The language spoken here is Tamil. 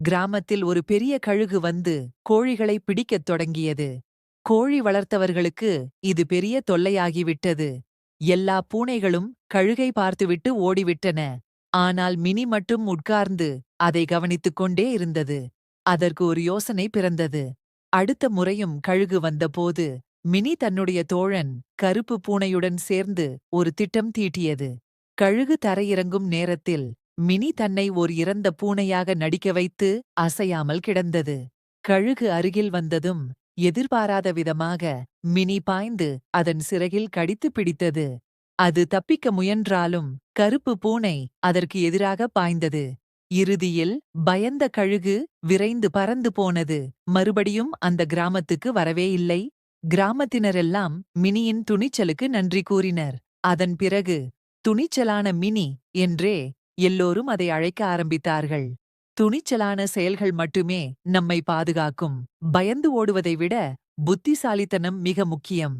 கிராமத்தில் ஒரு பெரிய கழுகு வந்து கோழிகளை பிடிக்கத் தொடங்கியது. கோழி வளர்த்தவர்களுக்கு இது பெரிய தொல்லையாகிவிட்டது. எல்லா பூனைகளும் கழுகை பார்த்துவிட்டு ஓடிவிட்டன. ஆனால் மினி மட்டும் உட்கார்ந்து அதை கவனித்துக் கொண்டே இருந்தது. அதற்கு ஒரு யோசனை பிறந்தது. அடுத்த முறையும் கழுகு வந்தபோது மினி தன்னுடைய தோழன் கருப்பு பூனையுடன் சேர்ந்து ஒரு திட்டம் தீட்டியது. கழுகு தரையிறங்கும் நேரத்தில் மினி தன்னை ஓர் இறந்த பூனையாக நடிக்க வைத்து அசையாமல் கிடந்தது. கழுகு அருகில் வந்ததும் எதிர்பாராத விதமாக மினி பாய்ந்து அதன் சிறகில் கடித்து பிடித்தது. அது தப்பிக்க முயன்றாலும் கருப்பு பூனை அதற்கு எதிராக பாய்ந்தது. இறுதியில் பயந்த கழுகு விரைந்து பறந்து போனது. மறுபடியும் அந்த கிராமத்துக்கு வரவே இல்லை. கிராமத்தினரெல்லாம் மினியின் துணிச்சலுக்கு நன்றி கூறினர். அதன் பிறகு துணிச்சலான மினி என்றே எல்லோரும் அதை அழைக்க ஆரம்பித்தார்கள். துணிச்சலான செயல்கள் மட்டுமே நம்மை பாதுகாக்கும். பயந்து ஓடுவதை விட புத்திசாலித்தனம் மிக முக்கியம்.